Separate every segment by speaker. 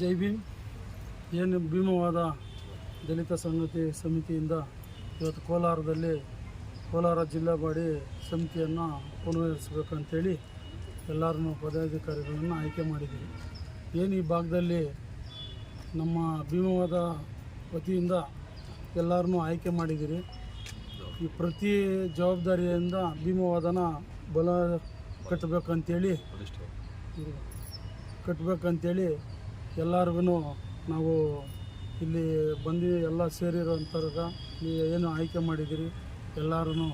Speaker 1: ಭೀಮ್. ಏನು ಭೀಮವಾದ ದಲಿತ ಸಂಗತಿ ಸಮಿತಿಯಿಂದ ಇವತ್ತು ಕೋಲಾರದಲ್ಲಿ ಕೋಲಾರ ಜಿಲ್ಲಾ ಬಾಡಿ ಸಮಿತಿಯನ್ನು ಪುನರ್ವಹಿಸಬೇಕಂತೇಳಿ ಎಲ್ಲರನ್ನೂ ಪದಾಧಿಕಾರಿಗಳನ್ನು ಆಯ್ಕೆ ಮಾಡಿದ್ದೀವಿ. ಏನು ಈ ಭಾಗದಲ್ಲಿ ನಮ್ಮ ಭೀಮವಾದ ವತಿಯಿಂದ ಎಲ್ಲರನ್ನೂ ಆಯ್ಕೆ ಮಾಡಿದ್ದೀರಿ. ಈ ಪ್ರತಿ ಜವಾಬ್ದಾರಿಯಿಂದ ಭೀಮವಾದನ ಬಲ ಕಟ್ಟಬೇಕಂತೇಳಿ ಕಟ್ಟಬೇಕಂತೇಳಿ ಎಲ್ಲರಿಗೂ ನಾವು ಇಲ್ಲಿ ಬಂದು ಎಲ್ಲ ಸೇರಿರೋಂಥವ್ರಿಗೆ ನೀವು ಏನು ಆಯ್ಕೆ ಮಾಡಿದ್ದೀರಿ ಎಲ್ಲರೂ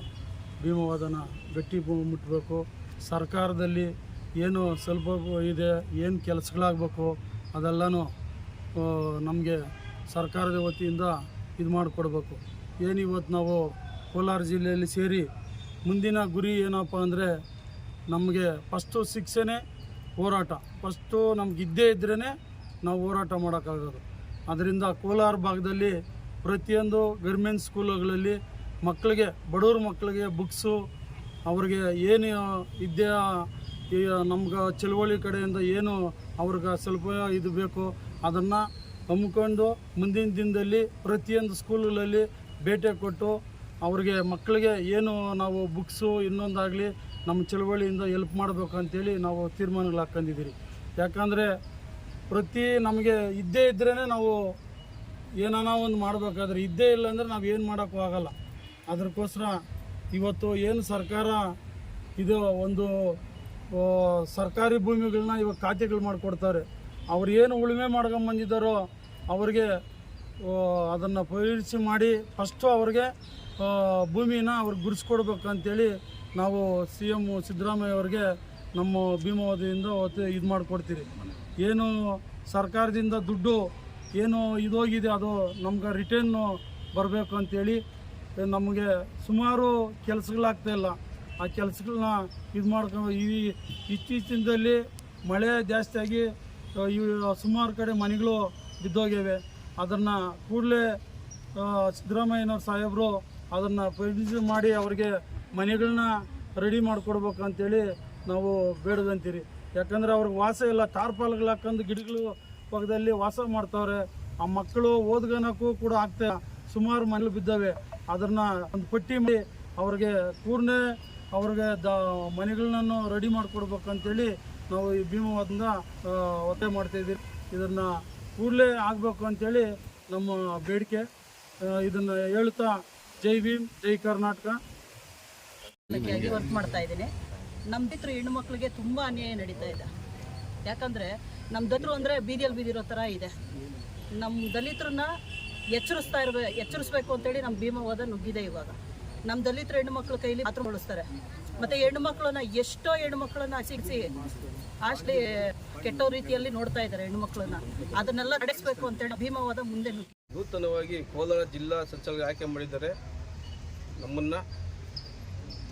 Speaker 1: ಭೀಮವಾದನ ಗಟ್ಟಿ ಮುಟ್ಟಬೇಕು ಸರ್ಕಾರದಲ್ಲಿ ಏನು ಸ್ವಲ್ಪ ಇದೆ, ಏನು ಕೆಲಸಗಳಾಗಬೇಕು, ಅದೆಲ್ಲನೂ ನಮಗೆ ಸರ್ಕಾರದ ವತಿಯಿಂದ ಇದು ಮಾಡಿಕೊಡ್ಬೇಕು. ಏನು ಇವತ್ತು ನಾವು ಕೋಲಾರ ಜಿಲ್ಲೆಯಲ್ಲಿ ಸೇರಿ ಮುಂದಿನ ಗುರಿ ಏನಪ್ಪ ಅಂದರೆ ನಮಗೆ ಫಸ್ಟು ಶಿಕ್ಷೆನೇ ಹೋರಾಟ. ಫಸ್ಟು ನಮ್ಗೆ ಇದ್ದೇ ಇದ್ರೇ ನಾವು ಹೋರಾಟ ಮಾಡೋಕ್ಕಾಗೋದು. ಅದರಿಂದ ಕೋಲಾರ ಭಾಗದಲ್ಲಿ ಪ್ರತಿಯೊಂದು ಗೌರ್ಮೆಂಟ್ ಸ್ಕೂಲುಗಳಲ್ಲಿ ಮಕ್ಕಳಿಗೆ, ಬಡವ್ರ ಮಕ್ಕಳಿಗೆ ಬುಕ್ಸು ಅವ್ರಿಗೆ ಏನು ಇದ್ದೇ ಈ ನಮ್ಗೆ ಚಳುವಳಿ ಕಡೆಯಿಂದ ಏನು ಅವ್ರಿಗೆ ಸ್ವಲ್ಪ ಇದು ಬೇಕು ಅದನ್ನು ಹಮ್ಮಿಕೊಂಡು ಮುಂದಿನ ದಿನದಲ್ಲಿ ಪ್ರತಿಯೊಂದು ಸ್ಕೂಲುಗಳಲ್ಲಿ ಭೇಟಿ ಕೊಟ್ಟು ಅವ್ರಿಗೆ ಮಕ್ಕಳಿಗೆ ಏನು ನಾವು ಬುಕ್ಸು ಇನ್ನೊಂದಾಗಲಿ ನಮ್ಮ ಚಳುವಳಿಯಿಂದ ಹೆಲ್ಪ್ ಮಾಡಬೇಕು ಅಂತೇಳಿ ನಾವು ತೀರ್ಮಾನಗಳು ಹಾಕ್ಕೊಂಡಿದ್ದೀರಿ. ಯಾಕಂದರೆ ಪ್ರತಿ ನಮಗೆ ಇದ್ದೇ ಇದ್ರೇ ನಾವು ಏನಾನ ಒಂದು ಮಾಡಬೇಕಾದ್ರೆ ಇದ್ದೇ ಇಲ್ಲ ಅಂದರೆ ನಾವು ಏನು ಮಾಡೋಕ್ಕೂ ಆಗಲ್ಲ. ಅದಕ್ಕೋಸ್ಕರ ಇವತ್ತು ಏನು ಸರ್ಕಾರ ಇದು ಒಂದು ಸರ್ಕಾರಿ ಭೂಮಿಗಳನ್ನ ಇವಾಗ ಖಾತೆಗಳು ಮಾಡಿಕೊಡ್ತಾರೆ. ಅವ್ರು ಏನು ಉಳುಮೆ ಮಾಡ್ಕೊಂಬಂದಿದ್ದಾರೋ ಅವ್ರಿಗೆ ಅದನ್ನು ಪರಿಶೀಲಿಸಿ ಮಾಡಿ ಫಸ್ಟು ಅವ್ರಿಗೆ ಭೂಮಿನ ಅವ್ರಿಗೆ ಗುಡಿಸ್ಕೊಡ್ಬೇಕು ಅಂತೇಳಿ ನಾವು ಸಿ ಎಂ ಸಿದ್ದರಾಮಯ್ಯ ಅವ್ರಿಗೆ ನಮ್ಮ ಭೀಮಾವತಿಯಿಂದ ಇದು ಮಾಡಿಕೊಡ್ತೀರಿ ಏನು ಸರ್ಕಾರದಿಂದ ದುಡ್ಡು ಏನು ಇದೋಗಿದೆ ಅದು ನಮ್ಗೆ ರಿಟರ್ನು ಬರಬೇಕು ಅಂಥೇಳಿ ನಮಗೆ ಸುಮಾರು ಕೆಲಸಗಳಾಗ್ತಾ ಇಲ್ಲ. ಆ ಕೆಲಸಗಳನ್ನ ಇದು ಮಾಡ್ಕೊಂಡು ಈ ಇತ್ತೀಚಿನದಲ್ಲಿ ಮಳೆ ಜಾಸ್ತಿಯಾಗಿ ಇವು ಸುಮಾರು ಕಡೆ ಮನೆಗಳು ಬಿದ್ದೋಗಿವೆ ಅದನ್ನು ಕೂಡಲೇ ಸಿದ್ದರಾಮಯ್ಯನವ್ರ ಸಾಹೇಬರು ಅದನ್ನು ಪರಿಶೀಲನೆ ಮಾಡಿ ಅವ್ರಿಗೆ ಮನೆಗಳನ್ನ ರೆಡಿ ಮಾಡಿಕೊಡ್ಬೇಕು ಅಂತೇಳಿ ನಾವು ಬೇಡದಂತೀರಿ. ಯಾಕಂದರೆ ಅವ್ರಿಗೆ ವಾಸ ಇಲ್ಲ ಟಾರ್ಪಾಲ್ಗಳು ಹಾಕೊಂಡು ಗಿಡಗಳು ಪಕ್ಕದಲ್ಲಿ ವಾಸ ಮಾಡ್ತವ್ರೆ. ಆ ಮಕ್ಕಳು ಓದ್ಗನಕ್ಕೂ ಕೂಡ ಆಗ್ತಾ ಸುಮಾರು ಮನೇಲಿ ಬಿದ್ದಾವೆ. ಅದನ್ನು ಒಂದು ಪಟ್ಟಿ ಮಾಡಿ ಅವ್ರಿಗೆ ಕೂಡಲೇ ಅವ್ರಿಗೆ ದ ಮನೆಗಳನ್ನು ರೆಡಿ ಮಾಡಿಕೊಡ್ಬೇಕಂತೇಳಿ ನಾವು ಈ ಭೀಮವಾದಿಂದ ಒತ್ತೆ ಮಾಡ್ತಾಯಿದ್ದೀವಿ ಇದನ್ನು ಕೂಡಲೇ ಆಗಬೇಕು ಅಂತೇಳಿ ನಮ್ಮ ಬೇಡಿಕೆ. ಇದನ್ನು ಹೇಳ್ತಾ ಜೈ ಭೀಮ್, ಜೈ ಕರ್ನಾಟಕ.
Speaker 2: ಮಾಡ್ತಾ ಇದ್ದೀನಿ. ನಮ್ಮ ದಲಿತರು ಹೆಣ್ಣು ಮಕ್ಕಳಿಗೆ ತುಂಬ ಅನ್ಯಾಯ ನಡೀತಾ ಇದೆ. ಯಾಕಂದರೆ ನಮ್ಮ ದತ್ರು ಅಂದರೆ ಬೀದಿಯಲ್ಲಿ ಬೀದಿರೋ ಥರ ಇದೆ. ನಮ್ಮ ದಲಿತರನ್ನ ಎಚ್ಚರಿಸ್ತಾ ಇರ್ಬೇ, ಎಚ್ಚರಿಸ್ಬೇಕು ಅಂತೇಳಿ ನಮ್ಮ ಭೀಮವಾದ ನುಗ್ಗಿದೆ ಇವಾಗ. ನಮ್ಮ ದಲಿತರು ಹೆಣ್ಣು ಮಕ್ಕಳ ಕೈಲಿ ಮಾತ್ರ ಬಳಸ್ತಾರೆ. ಮತ್ತು ಹೆಣ್ಣು ಮಕ್ಕಳನ್ನ ಎಷ್ಟೋ ಹೆಣ್ಣು ಮಕ್ಕಳನ್ನ ಸಿಗಿಸಿ ಅಷ್ಟೇ ಕೆಟ್ಟ ರೀತಿಯಲ್ಲಿ ನೋಡ್ತಾ ಇದ್ದಾರೆ ಹೆಣ್ಣು ಮಕ್ಕಳನ್ನ ಅದನ್ನೆಲ್ಲ ನಡೆಸಬೇಕು ಅಂತೇಳಿ ಭೀಮವಾದ ಮುಂದೆ ನುಗ್ಗಿ
Speaker 3: ನೂತನವಾಗಿ ಕೋಲಾರ ಜಿಲ್ಲಾ ಸಂಚಾಲಕ ಆಯ್ಕೆ ಮಾಡಿದ್ದಾರೆ ನಮ್ಮನ್ನು.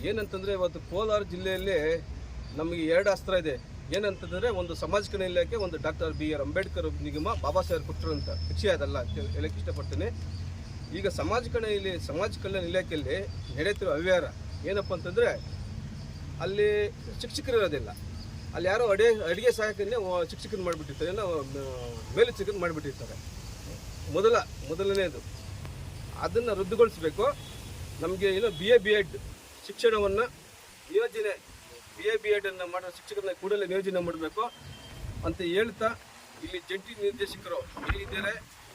Speaker 3: ಏನಂತಂದರೆ ಇವತ್ತು ಕೋಲಾರ ಜಿಲ್ಲೆಯಲ್ಲಿ ನಮಗೆ ಎರಡು ಅಸ್ತ್ರ ಇದೆ. ಏನಂತಂದರೆ ಒಂದು ಸಮಾಜ ಇಲಾಖೆ, ಒಂದು ಡಾಕ್ಟರ್ ಬಿ ಆರ್ ಅಂಬೇಡ್ಕರ್ ನಿಗಮ, ಬಾಬಾ ಸಾಹೇಬ್ ಅಂತ. ವಿಷಯ ಅದಲ್ಲ ಅಂತ ಹೇಳಕ್ಕೆ ಇಷ್ಟಪಡ್ತೀನಿ. ಈಗ ಸಮಾಜ ಕಲ್ಯಾಣ ಇಲ್ಲಿ, ಸಮಾಜ ಕಲ್ಯಾಣ ಇಲಾಖೆಯಲ್ಲಿ ನಡೆಯುತ್ತಿರೋ ಅವ್ಯವಹಾರ ಏನಪ್ಪ ಅಂತಂದರೆ ಅಲ್ಲಿ ಶಿಕ್ಷಕರು ಇರೋದಿಲ್ಲ ಅಲ್ಲಿ ಯಾರೋ ಅಡುಗೆ ಅಡುಗೆ ಸಹಾಯಕನೇ ಶಿಕ್ಷಕರು ಮಾಡಿಬಿಟ್ಟಿರ್ತಾರೆ, ಏನೋ ಮೇಲೆ ಚಿಕನ್ ಮಾಡಿಬಿಟ್ಟಿರ್ತಾರೆ. ಮೊದಲ ಮೊದಲನೇದು ಅದನ್ನು ರದ್ದುಗೊಳಿಸ್ಬೇಕು. ನಮಗೆ ಏನೋ ಬಿ ಎ ಬಿ ಎಡ್ ಶಿಕ್ಷಣವನ್ನು ನಿಯೋಜನೆ ಬಿ ಎ ಬಿ ಎಡನ್ನು ಮಾಡೋ ಶಿಕ್ಷಕರನ್ನ ಕೂಡಲೇ ನಿಯೋಜನೆ ಮಾಡಬೇಕು ಅಂತ ಹೇಳ್ತಾ ಇಲ್ಲಿ ಜಂಟಿ ನಿರ್ದೇಶಕರು ಏನಿದ್ದಾರೆ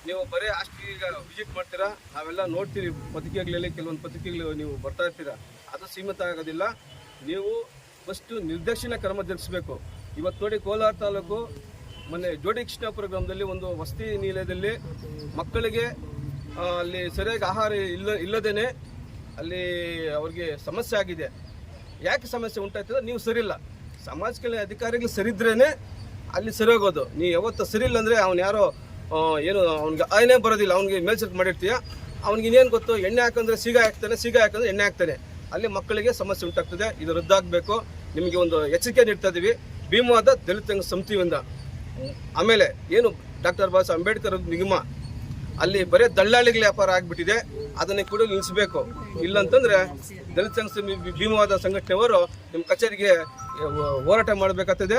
Speaker 3: ನೀವು ಬರೀ ಹಾಸ್ಟೆಲ್ಗೆ ವಿಸಿಟ್ ಮಾಡ್ತೀರಾ? ನಾವೆಲ್ಲ ನೋಡ್ತೀರಿ ಪತ್ರಿಕೆಗಳಲ್ಲಿ ಕೆಲವೊಂದು ಪತ್ರಿಕೆಗಳು ನೀವು ಬರ್ತಾ ಇರ್ತೀರಾ? ಅದು ಸೀಮಿತ ಆಗೋದಿಲ್ಲ. ನೀವು ಫಸ್ಟು ನಿರ್ದೇಶನ ಕ್ರಮ ಜರುಗಿಸಬೇಕು. ಇವತ್ತು ನೋಡಿ ಕೋಲಾರ ತಾಲೂಕು ಮೊನ್ನೆ ಜೋಡಿ ಕೃಷ್ಣಾಪುರ ಗ್ರಾಮದಲ್ಲಿ ಒಂದು ವಸತಿ ನಿಲಯದಲ್ಲಿ ಮಕ್ಕಳಿಗೆ ಅಲ್ಲಿ ಸರಿಯಾಗಿ ಆಹಾರ ಇಲ್ಲ, ಇಲ್ಲದೇನೆ ಅಲ್ಲಿ ಅವ್ರಿಗೆ ಸಮಸ್ಯೆ ಆಗಿದೆ. ಯಾಕೆ ಸಮಸ್ಯೆ ಉಂಟಾಯ್ತದೆ ನೀವು ಸರಿಯಿಲ್ಲ. ಸಮಾಜ ಕಲ್ಯಾಣ ಅಧಿಕಾರಿಗಳು ಸರಿದ್ರೇನೆ ಅಲ್ಲಿ ಸರಿ ಹೋಗೋದು ನೀವು ಯಾವತ್ತು ಸರಿ ಇಲ್ಲ ಅಂದರೆ ಅವ್ನು ಯಾರೋ ಏನು, ಅವ್ನಿಗೆ ಆಯನೇ ಬರೋದಿಲ್ಲ. ಅವ್ನಿಗೆ ಮೇಲ್ಸೆಟ್ ಮಾಡಿರ್ತೀಯ. ಅವ್ನಿಗೆ ಇನ್ನೇನು ಗೊತ್ತು? ಎಣ್ಣೆ ಹಾಕಂದ್ರೆ ಸೀಗ ಹಾಕ್ತಾನೆ, ಸೀಗ ಹಾಕಂದ್ರೆ ಎಣ್ಣೆ ಹಾಕ್ತಾನೆ. ಅಲ್ಲಿ ಮಕ್ಕಳಿಗೆ ಸಮಸ್ಯೆ ಉಂಟಾಗ್ತದೆ. ಇದು ರದ್ದಾಗಬೇಕು. ನಿಮಗೆ ಒಂದು ಎಚ್ಚರಿಕೆ ನೀಡ್ತಾ ಇದ್ದೀವಿ ಭೀಮವಾದ ದಲಿತ ಸಮಿತಿಯಿಂದ ಆಮೇಲೆ ಏನು ಡಾಕ್ಟರ್ ಬಾಬಾ ಅಂಬೇಡ್ಕರ್ ನಿಗಮ, ಅಲ್ಲಿ ಬರೀ ದಳ್ಳಾಳಿಗಳ ವ್ಯಾಪಾರ ಆಗಿಬಿಟ್ಟಿದೆ. ಅದನ್ನು ಕೂಡ ನಿಲ್ಲಿಸಬೇಕು. ಇಲ್ಲಂತಂದ್ರೆ ದಲಿತ ಸಂಘ ಭೀಮವಾದ ಸಂಘಟನೆಯವರು ನಿಮ್ಮ ಕಚೇರಿಗೆ ಹೋರಾಟ ಮಾಡಬೇಕಾಗ್ತದೆ.